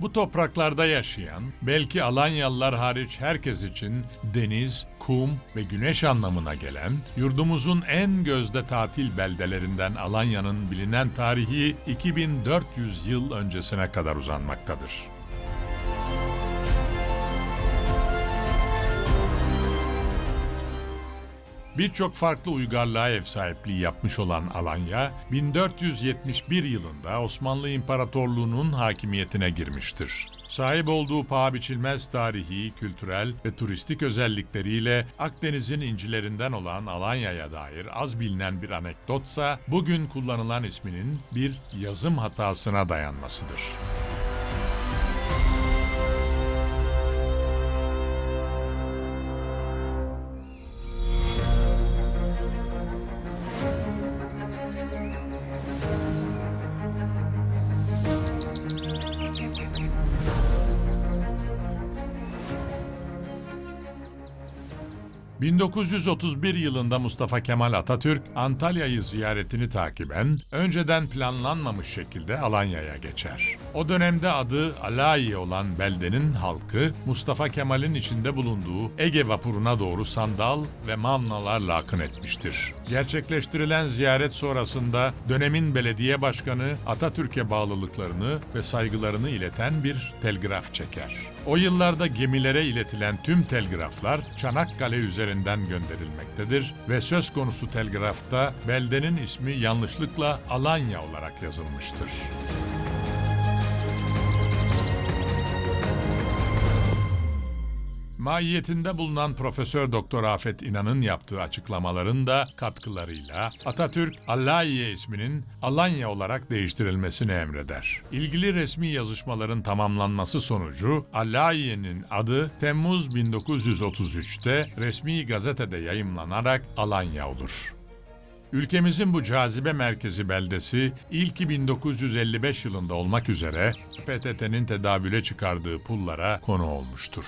Bu topraklarda yaşayan, belki Alanyalılar hariç herkes için deniz, kum ve güneş anlamına gelen, yurdumuzun en gözde tatil beldelerinden Alanya'nın bilinen tarihi 2400 yıl öncesine kadar uzanmaktadır. Birçok farklı uygarlığa ev sahipliği yapmış olan Alanya, 1471 yılında Osmanlı İmparatorluğu'nun hakimiyetine girmiştir. Sahip olduğu paha biçilmez tarihi, kültürel ve turistik özellikleriyle Akdeniz'in incilerinden olan Alanya'ya dair az bilinen bir anekdotsa bugün kullanılan isminin bir yazım hatasına dayanmasıdır. ...1931 yılında Mustafa Kemal Atatürk Antalya'yı ziyaretini takiben önceden planlanmamış şekilde Alanya'ya geçer. O dönemde adı Alayi olan beldenin halkı Mustafa Kemal'in içinde bulunduğu Ege vapuruna doğru sandal ve mavnalarla akın etmiştir. Gerçekleştirilen ziyaret sonrasında dönemin belediye başkanı Atatürk'e bağlılıklarını ve saygılarını ileten bir telgraf çeker. O yıllarda gemilere iletilen tüm telgraflar Çanakkale üzerinden gönderilmektedir ve söz konusu telgrafta beldenin ismi yanlışlıkla Alanya olarak yazılmıştır. Mahiyetinde bulunan Profesör Doktor Afet İnan'ın yaptığı açıklamaların da katkılarıyla Atatürk Allahiye isminin Alanya olarak değiştirilmesini emreder. İlgili resmi yazışmaların tamamlanması sonucu Allahiye'nin adı Temmuz 1933'te resmi gazetede yayımlanarak Alanya olur. Ülkemizin bu cazibe merkezi beldesi ilki 1955 yılında olmak üzere PTT'nin tedavüle çıkardığı pullara konu olmuştur.